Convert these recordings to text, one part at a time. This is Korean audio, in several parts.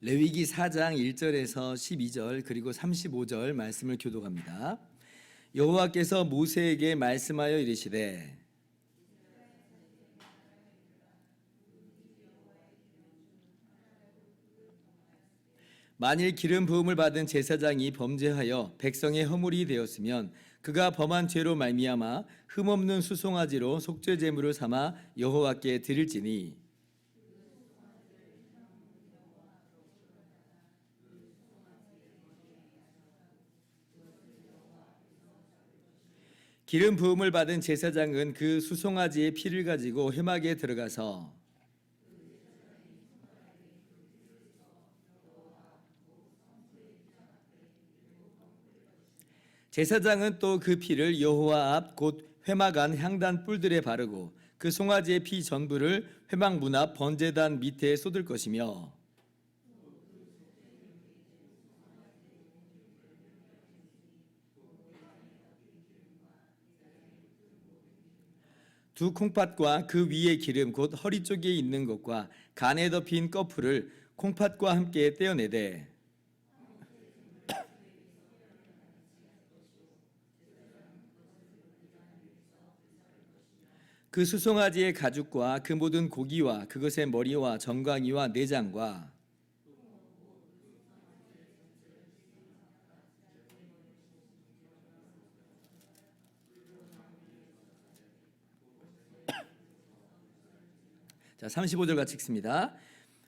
레위기 4장 1절에서 12절 그리고 35절 말씀을 교독합니다. 여호와께서 모세에게 말씀하여 이르시되 만일 기름 부음을 받은 제사장이 범죄하여 백성의 허물이 되었으면 그가 범한 죄로 말미암아 흠없는 수송아지로 속죄 제물을 삼아 여호와께 드릴지니 기름 부음을 받은 제사장은 그 수송아지의 피를 가지고 회막에 들어가서 제사장은 또 그 피를 여호와 앞 곧 회막 안 향단 뿔들에 바르고 그 송아지의 피 전부를 회막 문 앞 번제단 밑에 쏟을 것이며 두 콩팥과 그 위에 기름 곧 허리 쪽에 있는 것과 간에 덮인 꺼풀을 콩팥과 함께 떼어내되 그 수송아지의 가죽과 그 모든 고기와 그것의 머리와 정강이와 내장과 자, 35절 같이 읽습니다.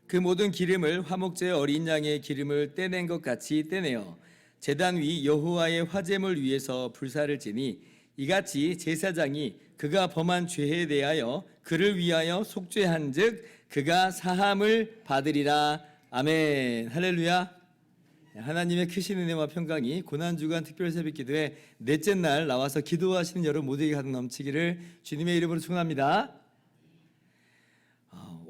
그 모든 기름을 화목제 어린 양의 기름을 떼낸 것 같이 떼내어 제단 위 여호와의 화제물 위에서 불사를 지니 이같이 제사장이 그가 범한 죄에 대하여 그를 위하여 속죄한즉 그가 사함을 받으리라 아멘 할렐루야 하나님의 크신 은혜와 평강이 고난 주간 특별 새벽 기도에 넷째 날 나와서 기도하시는 여러분 모두에게 가득 넘치기를 주님의 이름으로 축원합니다.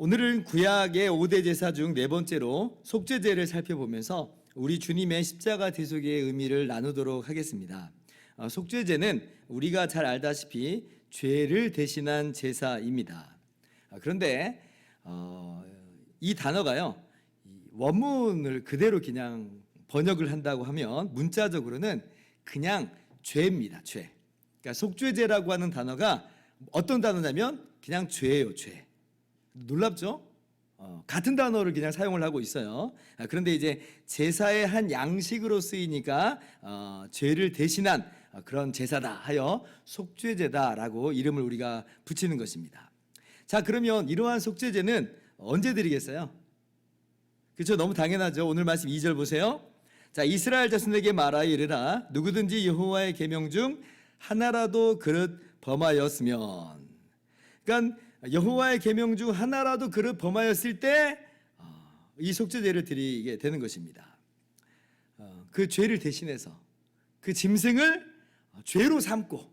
어, 오늘은 구약의 5대 제사 중 네 번째로 속죄제를 살펴보면서 우리 주님의 십자가 대속의 의미를 나누도록 하겠습니다. 어, 속죄제는 우리가 잘 알다시피 죄를 대신한 제사입니다. 어, 그런데 어, 이 단어가요 이 원문을 그대로 그냥 번역을 한다고 하면 문자적으로는 그냥 죄입니다. 죄. 그러니까 속죄제라고 하는 단어가 어떤 단어냐면 그냥 죄예요. 죄. 놀랍죠? 어, 같은 단어를 그냥 사용을 하고 있어요. 아, 그런데 이제 제사의 한 양식으로 쓰이니까 어, 죄를 대신한 어, 그런 제사다 하여 속죄제다라고 이름을 우리가 붙이는 것입니다. 자 그러면 이러한 속죄제는 언제 드리겠어요? 그렇죠? 너무 당연하죠. 오늘 말씀 2절 보세요. 자 이스라엘 자손에게 말하여 이르라 누구든지 여호와의 계명 중 하나라도 그릇 범하였으면 그러니까 여호와의 계명 중 하나라도 그릇 범하였을 때 이 속죄제를 드리게 되는 것입니다. 어, 그 죄를 대신해서 그 짐승을 죄로 삼고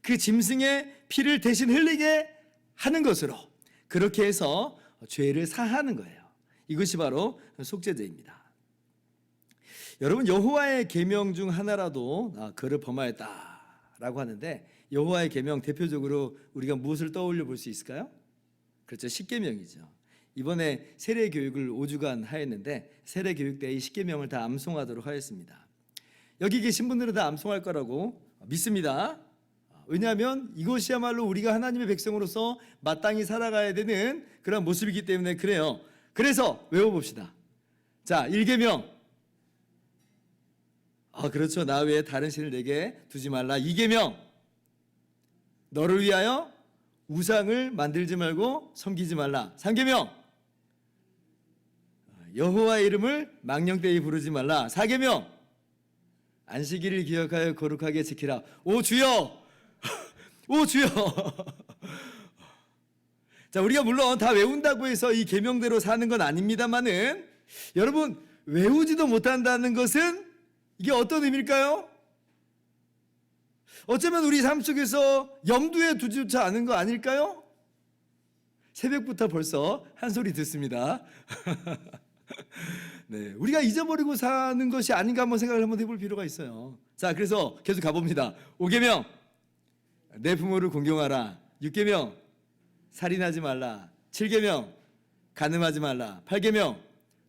그 짐승의 피를 대신 흘리게 하는 것으로 그렇게 해서 죄를 사하는 거예요. 이것이 바로 속죄제입니다. 여러분 여호와의 계명 중 하나라도 아, 그를 범하였다라고 하는데 여호와의 계명 대표적으로 우리가 무엇을 떠올려 볼 수 있을까요? 그렇죠. 십계명이죠. 이번에 세례 교육을 5주간 하였는데 세례 교육 때 이 십계명을 다 암송하도록 하였습니다. 여기 계신 분들은 다 암송할 거라고 믿습니다. 왜냐하면 이것이야말로 우리가 하나님의 백성으로서 마땅히 살아가야 되는 그런 모습이기 때문에 그래요. 그래서 외워봅시다. 자, 1계명. 아, 그렇죠. 나 외에 다른 신을 내게 두지 말라. 2계명. 너를 위하여 우상을 만들지 말고 섬기지 말라. 3계명. 여호와의 이름을 망령되이 부르지 말라. 4계명. 안식일을 기억하여 거룩하게 지키라. 오 주여. 오 주여. 자, 우리가 물론 다 외운다고 해서 이 계명대로 사는 건 아닙니다만은 여러분 외우지도 못한다는 것은 이게 어떤 의미일까요? 어쩌면 우리 삶 속에서 염두에 두지조차 않은 거 아닐까요? 새벽부터 벌써 한 소리 듣습니다. 네, 우리가 잊어버리고 사는 것이 아닌가 한번 생각을 한번 해볼 필요가 있어요. 자, 그래서 계속 가봅니다. 5계명 내 부모를 공경하라. 6계명 살인하지 말라. 7계명 간음하지 말라. 8계명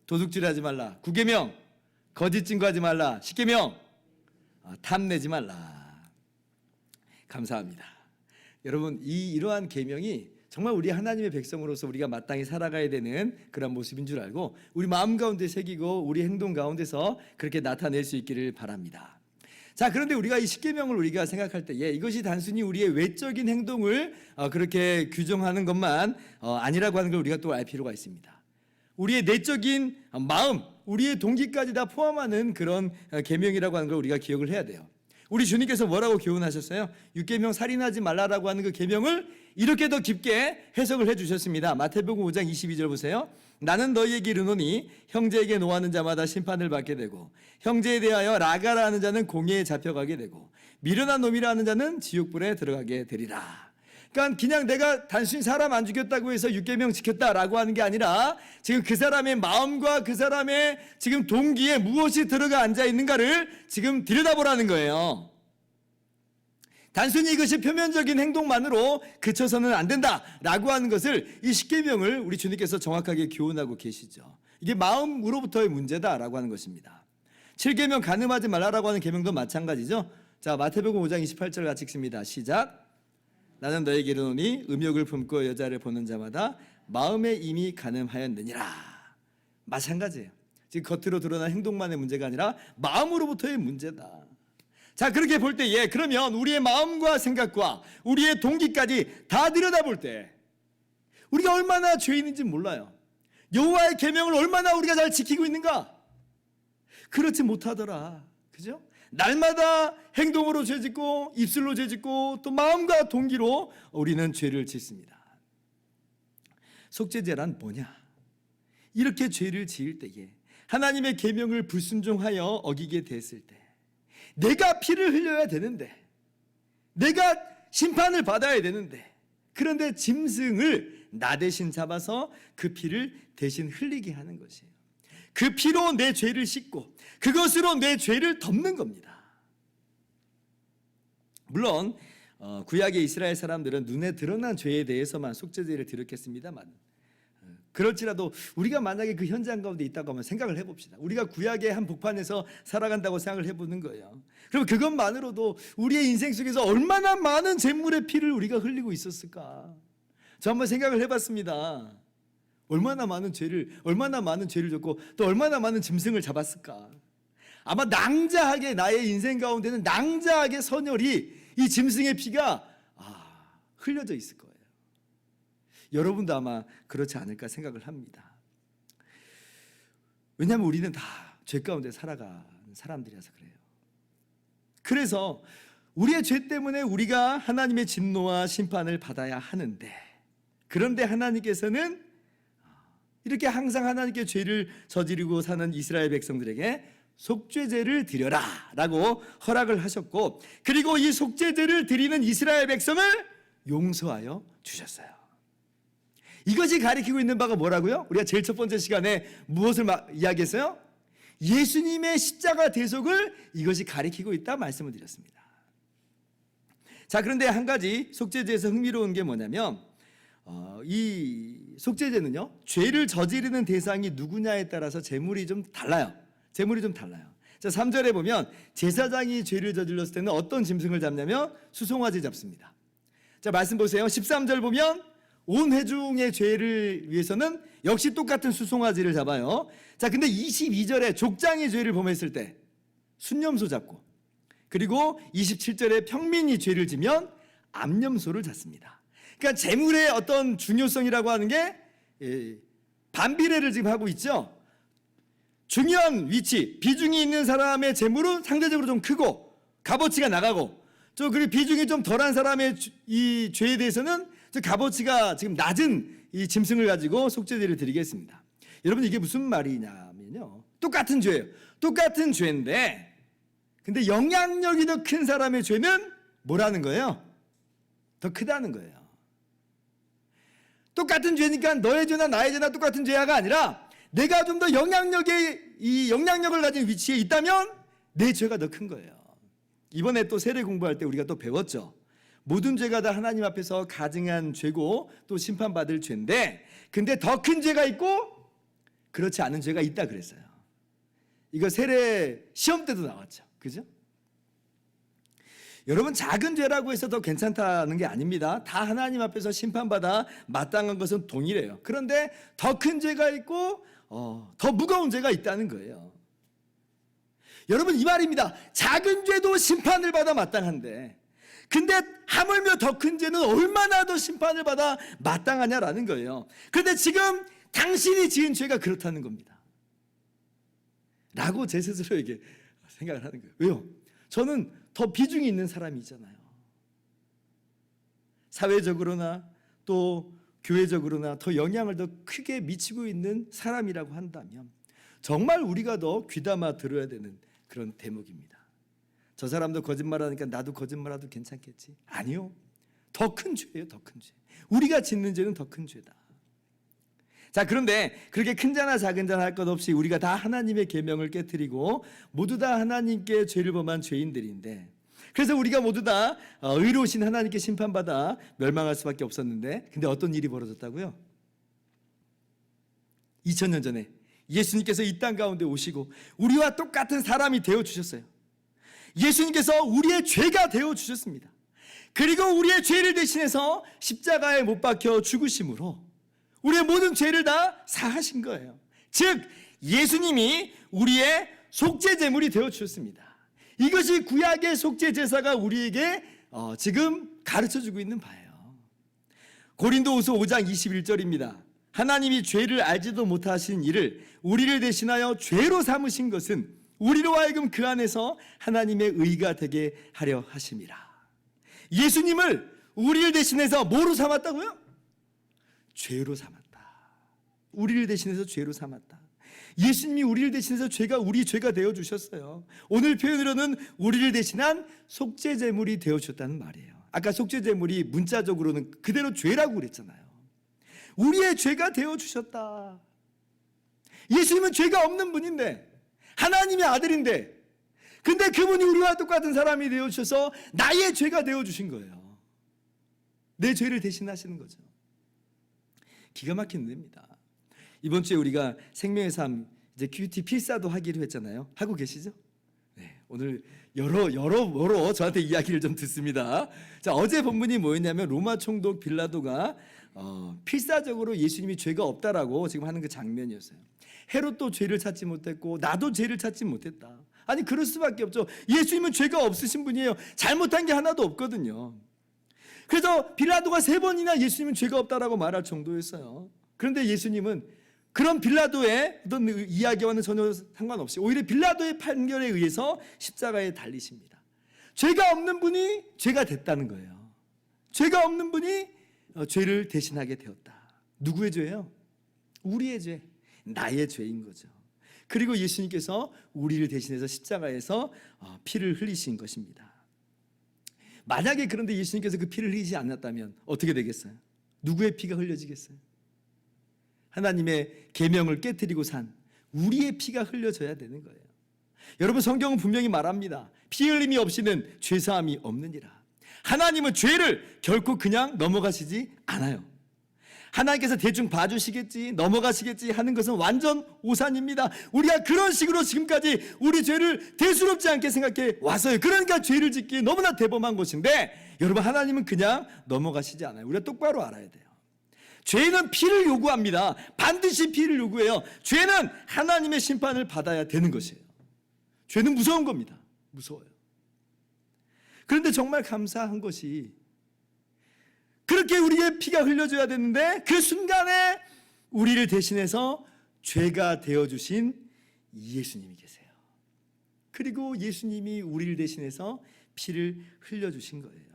도둑질하지 말라. 9계명 거짓 증거하지 말라. 10계명 아, 탐내지 말라. 감사합니다. 여러분 이 이러한 계명이 정말 우리 하나님의 백성으로서 우리가 마땅히 살아가야 되는 그런 모습인 줄 알고 우리 마음 가운데 새기고 우리 행동 가운데서 그렇게 나타낼 수 있기를 바랍니다. 자 그런데 우리가 이 십계명을 우리가 생각할 때에 이것이 단순히 우리의 외적인 행동을 어, 그렇게 규정하는 것만 어, 아니라고 하는 걸 우리가 또 알 필요가 있습니다. 우리의 내적인 마음, 우리의 동기까지 다 포함하는 그런 어, 계명이라고 하는 걸 우리가 기억을 해야 돼요. 우리 주님께서 뭐라고 교훈하셨어요? 육계명 살인하지 말라라고 하는 그 계명을 이렇게 더 깊게 해석을 해 주셨습니다. 마태복음 5장 22절 보세요. 나는 너희에게 이르노니 형제에게 노하는 자마다 심판을 받게 되고 형제에 대하여 라가라 하는 자는 공회에 잡혀가게 되고 미련한 놈이라 하는 자는 지옥불에 들어가게 되리라. 그러니까 그냥 내가 단순히 사람 안 죽였다고 해서 육계명 지켰다라고 하는 게 아니라 지금 그 사람의 마음과 그 사람의 지금 동기에 무엇이 들어가 앉아 있는가를 지금 들여다보라는 거예요. 단순히 이것이 표면적인 행동만으로 그쳐서는 안 된다라고 하는 것을 이 십계명을 우리 주님께서 정확하게 교훈하고 계시죠. 이게 마음으로부터의 문제다라고 하는 것입니다. 7계명 간음하지 말라라고 하는 계명도 마찬가지죠. 자, 마태복음 5장 28절 같이 읽습니다. 시작. 나는 너에게 이르노니 음욕을 품고 여자를 보는 자마다 마음에 이미 간음하였느니라. 마찬가지예요. 지금 겉으로 드러난 행동만의 문제가 아니라 마음으로부터의 문제다. 자 그렇게 볼 때 예, 그러면 우리의 마음과 생각과 우리의 동기까지 다 들여다볼 때 우리가 얼마나 죄인인지 몰라요. 여호와의 계명을 얼마나 우리가 잘 지키고 있는가? 그렇지 못하더라. 그죠? 날마다 행동으로 죄짓고 입술로 죄짓고 또 마음과 동기로 우리는 죄를 짓습니다. 속죄제란 뭐냐? 이렇게 죄를 지을 때에 하나님의 계명을 불순종하여 어기게 됐을 때 내가 피를 흘려야 되는데 내가 심판을 받아야 되는데 그런데 짐승을 나 대신 잡아서 그 피를 대신 흘리게 하는 것이에요. 그 피로 내 죄를 씻고 그것으로 내 죄를 덮는 겁니다. 물론 어, 구약의 이스라엘 사람들은 눈에 드러난 죄에 대해서만 속죄제를 드렸겠습니다만 어, 그럴지라도 우리가 만약에 그 현장 가운데 있다고 하면 생각을 해봅시다. 우리가 구약의 한 복판에서 살아간다고 생각을 해보는 거예요. 그럼 그것만으로도 우리의 인생 속에서 얼마나 많은 재물의 피를 우리가 흘리고 있었을까? 저 한번 생각을 해봤습니다. 얼마나 많은 죄를 얼마나 많은 죄를 졌고 또 얼마나 많은 짐승을 잡았을까? 아마 낭자하게 나의 인생 가운데는 낭자하게 선열이 이 짐승의 피가 아, 흘려져 있을 거예요. 여러분도 아마 그렇지 않을까 생각을 합니다. 왜냐하면 우리는 다 죄 가운데 살아가는 사람들이라서 그래요. 그래서 우리의 죄 때문에 우리가 하나님의 진노와 심판을 받아야 하는데 그런데 하나님께서는 이렇게 항상 하나님께 죄를 저지르고 사는 이스라엘 백성들에게 속죄제를 드려라 라고 허락을 하셨고 그리고 이 속죄제를 드리는 이스라엘 백성을 용서하여 주셨어요. 이것이 가리키고 있는 바가 뭐라고요? 우리가 제일 첫 번째 시간에 무엇을 이야기했어요? 예수님의 십자가 대속을 이것이 가리키고 있다 말씀을 드렸습니다. 자 그런데 한 가지 속죄제에서 흥미로운 게 뭐냐면 어, 이 속죄제는요 죄를 저지르는 대상이 누구냐에 따라서 제물이 좀 달라요. 제물이 좀 달라요. 자 3절에 보면 제사장이 죄를 저질렀을 때는 어떤 짐승을 잡냐면 수송아지 잡습니다. 자 말씀 보세요. 13절 보면 온 회중의 죄를 위해서는 역시 똑같은 수송아지를 잡아요. 자, 근데 22절에 족장의 죄를 범했을 때 순념소 잡고 그리고 27절에 평민이 죄를 지면 암염소를 잡습니다. 그러니까 재물의 어떤 중요성이라고 하는 게 예, 반비례를 지금 하고 있죠. 중요한 위치, 비중이 있는 사람의 재물은 상대적으로 좀 크고 값어치가 나가고 저 그리고 비중이 좀 덜한 사람의 이 죄에 대해서는 값어치가 지금 낮은 이 짐승을 가지고 속죄제를 드리겠습니다. 여러분 이게 무슨 말이냐면요. 똑같은 죄예요. 똑같은 죄인데 근데 영향력이 더 큰 사람의 죄는 뭐라는 거예요? 더 크다는 거예요. 똑같은 죄니까 너의 죄나 나의 죄나 똑같은 죄가 아니라 내가 좀 더 영향력의 이 영향력을 가진 위치에 있다면 내 죄가 더 큰 거예요. 이번에 또 세례 공부할 때 우리가 또 배웠죠. 모든 죄가 다 하나님 앞에서 가증한 죄고 또 심판받을 죄인데 근데 더 큰 죄가 있고 그렇지 않은 죄가 있다 그랬어요. 이거 세례 시험 때도 나왔죠. 그죠? 여러분 작은 죄라고 해서 더 괜찮다는 게 아닙니다. 다 하나님 앞에서 심판받아 마땅한 것은 동일해요. 그런데 더 큰 죄가 있고 어, 더 무거운 죄가 있다는 거예요. 여러분 이 말입니다. 작은 죄도 심판을 받아 마땅한데 근데 하물며 더 큰 죄는 얼마나 더 심판을 받아 마땅하냐라는 거예요. 그런데 지금 당신이 지은 죄가 그렇다는 겁니다. 라고 제 스스로에게 생각을 하는 거예요. 왜요? 저는 더 비중이 있는 사람이잖아요. 사회적으로나 또 교회적으로나 더 영향을 더 크게 미치고 있는 사람이라고 한다면 정말 우리가 더 귀담아 들어야 되는 그런 대목입니다. 저 사람도 거짓말하니까 나도 거짓말해도 괜찮겠지? 아니요. 더 큰 죄예요, 더 큰 죄. 우리가 짓는 죄는 더 큰 죄다. 자, 그런데 그렇게 큰 자나 작은 자나 할 것 없이 우리가 다 하나님의 계명을 깨뜨리고 모두 다 하나님께 죄를 범한 죄인들인데 그래서 우리가 모두 다 어, 의로우신 하나님께 심판받아 멸망할 수밖에 없었는데 근데 어떤 일이 벌어졌다고요? 2000년 전에 예수님께서 이 땅 가운데 오시고 우리와 똑같은 사람이 되어 주셨어요. 예수님께서 우리의 죄가 되어 주셨습니다. 그리고 우리의 죄를 대신해서 십자가에 못 박혀 죽으심으로 우리의 모든 죄를 다 사하신 거예요. 즉 예수님이 우리의 속죄 제물이 되어 주셨습니다. 이것이 구약의 속죄 제사가 우리에게 어, 지금 가르쳐 주고 있는 바예요. 고린도후서 5장 21절입니다. 하나님이 죄를 알지도 못하신 이를 우리를 대신하여 죄로 삼으신 것은 우리로 하여금 그 안에서 하나님의 의가 되게 하려 하심이라. 예수님을 우리를 대신해서 뭐로 삼았다고요? 죄로 삼았다. 우리를 대신해서 죄로 삼았다. 예수님이 우리를 대신해서 죄가 우리 죄가 되어 주셨어요. 오늘 표현으로는 우리를 대신한 속죄 제물이 되어 주셨다는 말이에요. 아까 속죄 제물이 문자적으로는 그대로 죄라고 그랬잖아요. 우리의 죄가 되어 주셨다. 예수님은 죄가 없는 분인데 하나님의 아들인데 근데 그분이 우리와 똑같은 사람이 되어 주셔서 나의 죄가 되어 주신 거예요. 내 죄를 대신하시는 거죠. 기가 막힌 은혜입니다. 이번 주에 우리가 생명의 삶 이제 큐티 필사도 하기로 했잖아요. 하고 계시죠? 네, 오늘 여러 여러 여러 저한테 이야기를 좀 듣습니다. 자 어제 본문이 뭐였냐면 로마 총독 빌라도가 어, 필사적으로 예수님이 죄가 없다라고 지금 하는 그 장면이었어요. 헤롯도 죄를 찾지 못했고 나도 죄를 찾지 못했다. 아니 그럴 수밖에 없죠. 예수님은 죄가 없으신 분이에요. 잘못한 게 하나도 없거든요. 그래서 빌라도가 세 번이나 예수님은 죄가 없다라고 말할 정도였어요. 그런데 예수님은 그런 빌라도의 어떤 이야기와는 전혀 상관없이 오히려 빌라도의 판결에 의해서 십자가에 달리십니다. 죄가 없는 분이 죄가 됐다는 거예요. 죄가 없는 분이 어, 죄를 대신하게 되었다. 누구의 죄예요? 우리의 죄, 나의 죄인 거죠. 그리고 예수님께서 우리를 대신해서 십자가에서 어, 피를 흘리신 것입니다. 만약에 그런데 예수님께서 그 피를 흘리지 않았다면 어떻게 되겠어요? 누구의 피가 흘려지겠어요? 하나님의 계명을 깨뜨리고 산 우리의 피가 흘려져야 되는 거예요. 여러분 성경은 분명히 말합니다. 피 흘림이 없이는 죄 사함이 없느니라. 하나님은 죄를 결코 그냥 넘어가시지 않아요. 하나님께서 대충 봐주시겠지, 넘어가시겠지 하는 것은 완전 오산입니다. 우리가 그런 식으로 지금까지 우리 죄를 대수롭지 않게 생각해 왔어요. 그러니까 죄를 짓기 너무나 대범한 것인데, 여러분, 하나님은 그냥 넘어가시지 않아요. 우리가 똑바로 알아야 돼요. 죄는 피를 요구합니다. 반드시 피를 요구해요. 죄는 하나님의 심판을 받아야 되는 것이에요. 죄는 무서운 겁니다. 무서워요. 그런데 정말 감사한 것이 그렇게 우리의 피가 흘려줘야 되는데 그 순간에 우리를 대신해서 죄가 되어주신 예수님이 계세요. 그리고 예수님이 우리를 대신해서 피를 흘려주신 거예요.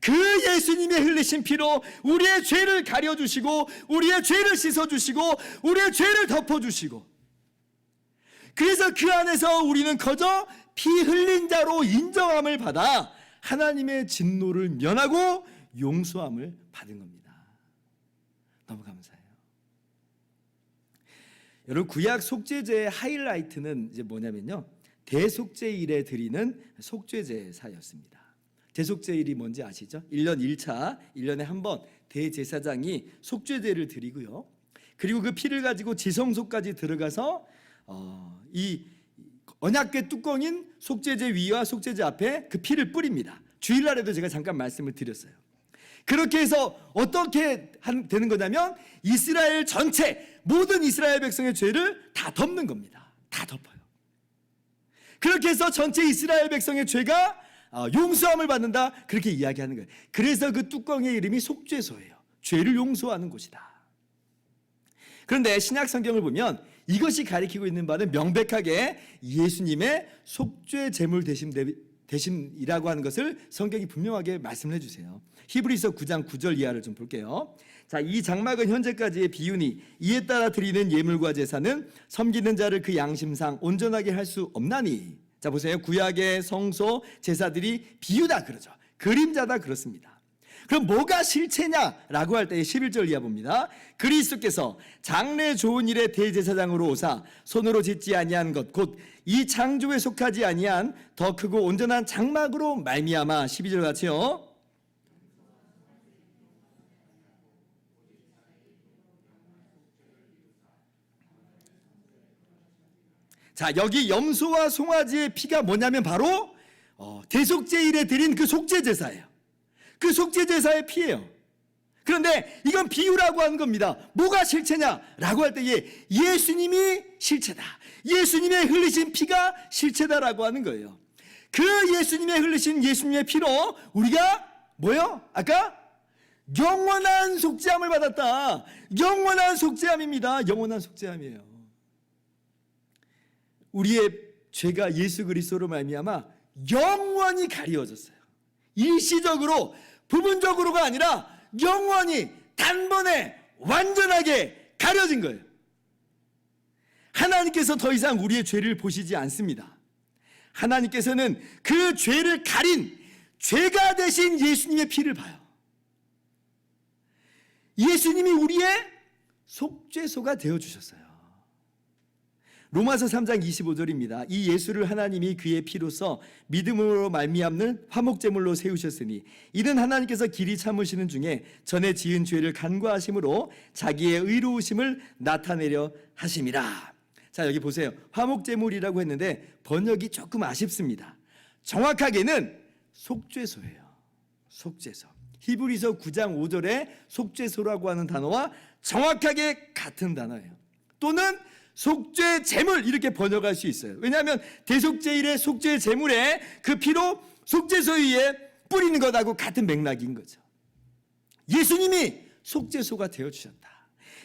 그 예수님의 흘리신 피로 우리의 죄를 가려주시고 우리의 죄를 씻어주시고 우리의 죄를 덮어주시고 그래서 그 안에서 우리는 거저 피 흘린 자로 인정함을 받아 하나님의 진노를 면하고 용서함을 받은 겁니다. 너무 감사해요. 여러분 구약 속죄제의 하이라이트는 이제 뭐냐면요. 대속죄일에 드리는 속죄제사였습니다. 대속죄일이 뭔지 아시죠? 1년 1차, 1년에 한 번 대제사장이 속죄제를 드리고요. 그리고 그 피를 가지고 지성소까지 들어가서 어, 이 언약궤 뚜껑인 속죄제 위와 속죄제 앞에 그 피를 뿌립니다. 주일날에도 제가 잠깐 말씀을 드렸어요. 그렇게 해서 어떻게 한- 되는 거냐면 이스라엘 전체 모든 이스라엘 백성의 죄를 다 덮는 겁니다. 다 덮어요. 그렇게 해서 전체 이스라엘 백성의 죄가 어, 용서함을 받는다 그렇게 이야기하는 거예요. 그래서 그 뚜껑의 이름이 속죄소예요. 죄를 용서하는 곳이다. 그런데 신약 성경을 보면 이것이 가리키고 있는 바는 명백하게 예수님의 속죄 제물 대신 대신이라고 하는 것을 성경이 분명하게 말씀을 해주세요. 히브리서 9장 9절 이하를 좀 볼게요. 자, 이 장막은 현재까지의 비유니 이에 따라 드리는 예물과 제사는 섬기는 자를 그 양심상 온전하게 할 수 없나니. 자, 보세요. 구약의 성소 제사들이 비유다 그러죠. 그림자다 그렇습니다. 그럼 뭐가 실체냐라고 할 때 11절 이하 봅니다. 그리스도께서 장래 좋은 일의 대제사장으로 오사 손으로 짓지 아니한 것 곧 이 창조에 속하지 아니한 더 크고 온전한 장막으로 말미암아 12절 같이요. 자, 여기 염소와 송아지의 피가 뭐냐면 바로 어, 대속제일에 드린 그 속죄제사예요. 그 속죄제사의 피예요. 그런데 이건 비유라고 하는 겁니다. 뭐가 실체냐라고 할 때에 예수님이 실체다. 예수님의 흘리신 피가 실체다라고 하는 거예요. 그 예수님의 흘리신 예수님의 피로 우리가 뭐요? 아까 영원한 속죄함을 받았다. 영원한 속죄함입니다. 영원한 속죄함이에요. 우리의 죄가 예수 그리스도로 말미암아 영원히 가리워졌어요. 일시적으로 부분적으로가 아니라 영원히 단번에 완전하게 가려진 거예요. 하나님께서 더 이상 우리의 죄를 보시지 않습니다. 하나님께서는 그 죄를 가린 죄가 되신 예수님의 피를 봐요. 예수님이 우리의 속죄소가 되어 주셨어요. 로마서 3장 25절입니다. 이 예수를 하나님이 그의 피로써 믿음으로 말미암는 화목제물로 세우셨으니 이는 하나님께서 길이 참으시는 중에 전에 지은 죄를 간과하심으로 자기의 의로우심을 나타내려 하심이라. 자, 여기 보세요. 화목제물이라고 했는데 번역이 조금 아쉽습니다. 정확하게는 속죄소예요. 속죄소. 히브리서 9장 5절에 속죄소라고 하는 단어와 정확하게 같은 단어예요. 또는 속죄 제물 이렇게 번역할 수 있어요. 왜냐하면 대속제일의 속죄 제물에 그 피로 속죄소 위에 뿌리는 것하고 같은 맥락인 거죠. 예수님이 속죄소가 되어 주셨다.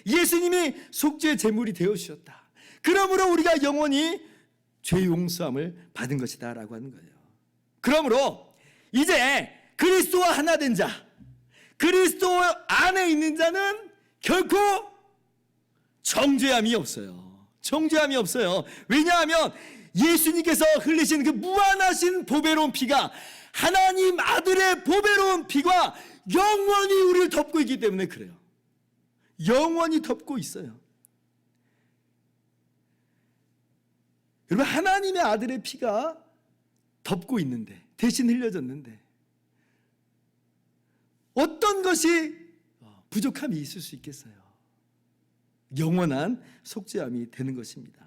예수님이 속죄 제물이 되어 주셨다. 그러므로 우리가 영원히 죄 용서함을 받은 것이다라고 하는 거예요. 그러므로 이제 그리스도와 하나 된 자, 그리스도 안에 있는 자는 결코 정죄함이 없어요. 정죄함이 없어요. 왜냐하면 예수님께서 흘리신 그 무한하신 보배로운 피가 하나님 아들의 보배로운 피가 영원히 우리를 덮고 있기 때문에 그래요. 영원히 덮고 있어요. 여러분 하나님의 아들의 피가 덮고 있는데 대신 흘려졌는데 어떤 것이 부족함이 있을 수 있겠어요? 영원한 속죄함이 되는 것입니다.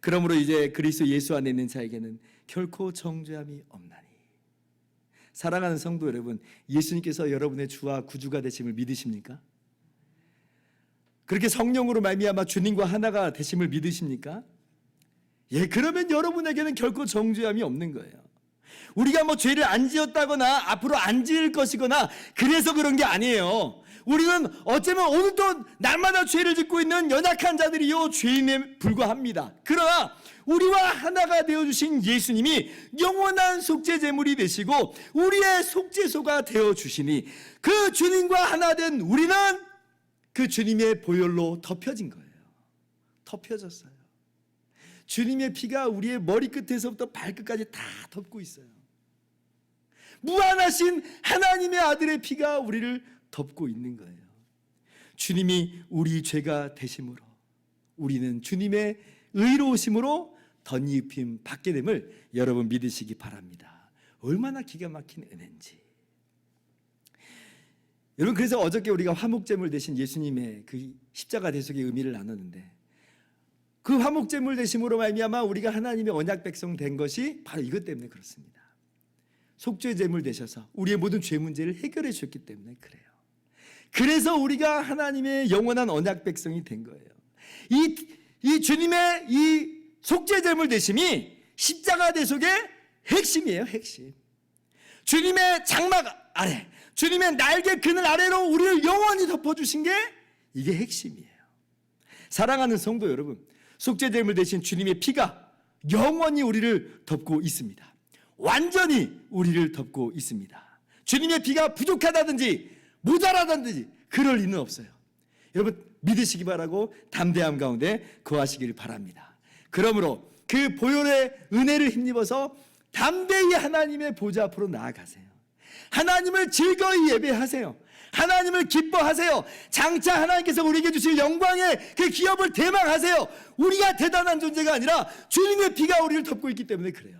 그러므로 이제 그리스도 예수 안에 있는 자에게는 결코 정죄함이 없나니. 사랑하는 성도 여러분, 예수님께서 여러분의 주와 구주가 되심을 믿으십니까? 그렇게 성령으로 말미암아 주님과 하나가 되심을 믿으십니까? 예, 그러면 여러분에게는 결코 정죄함이 없는 거예요. 우리가 뭐 죄를 안 지었다거나 앞으로 안 지을 것이거나 그래서 그런 게 아니에요. 우리는 어쩌면 오늘도 날마다 죄를 짓고 있는 연약한 자들이요 죄인에 불과합니다. 그러나 우리와 하나가 되어 주신 예수님이 영원한 속죄 제물이 되시고 우리의 속죄소가 되어 주시니 그 주님과 하나 된 우리는 그 주님의 보혈로 덮여진 거예요. 덮여졌어요. 주님의 피가 우리의 머리끝에서부터 발끝까지 다 덮고 있어요. 무한하신 하나님의 아들의 피가 우리를 덮고 있는 거예요. 주님이 우리 죄가 되심으로 우리는 주님의 의로우심으로 덧입힘 받게 됨을 여러분 믿으시기 바랍니다. 얼마나 기가 막힌 은혜인지. 여러분 그래서 어저께 우리가 화목제물 대신 예수님의 그 십자가 대속의 의미를 나눴는데 그 화목제물 대심으로 말미암아 우리가 하나님의 언약 백성 된 것이 바로 이것 때문에 그렇습니다. 속죄 제물 되셔서 우리의 모든 죄 문제를 해결해 주셨기 때문에 그래요. 그래서 우리가 하나님의 영원한 언약 백성이 된 거예요. 이, 이 주님의 이 속죄 제물 되심이 십자가 대속의 핵심이에요, 핵심. 주님의 장막 아래, 주님의 날개 그늘 아래로 우리를 영원히 덮어주신 게 이게 핵심이에요. 사랑하는 성도 여러분, 속죄제물 대신 주님의 피가 영원히 우리를 덮고 있습니다. 완전히 우리를 덮고 있습니다. 주님의 피가 부족하다든지 모자라다든지 그럴 리는 없어요. 여러분 믿으시기 바라고 담대함 가운데 거하시기를 바랍니다. 그러므로 그 보혈의 은혜를 힘입어서 담대히 하나님의 보좌 앞으로 나아가세요. 하나님을 즐거이 예배하세요. 하나님을 기뻐하세요. 장차 하나님께서 우리에게 주실 영광의 그 기업을 대망하세요. 우리가 대단한 존재가 아니라 주님의 피가 우리를 덮고 있기 때문에 그래요.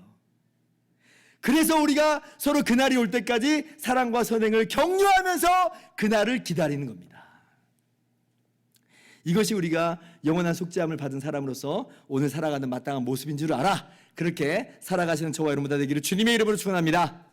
그래서 우리가 서로 그날이 올 때까지 사랑과 선행을 격려하면서 그날을 기다리는 겁니다. 이것이 우리가 영원한 속죄함을 받은 사람으로서 오늘 살아가는 마땅한 모습인 줄 알아. 그렇게 살아가시는 저와 여러분 다 되기를 주님의 이름으로 축원합니다.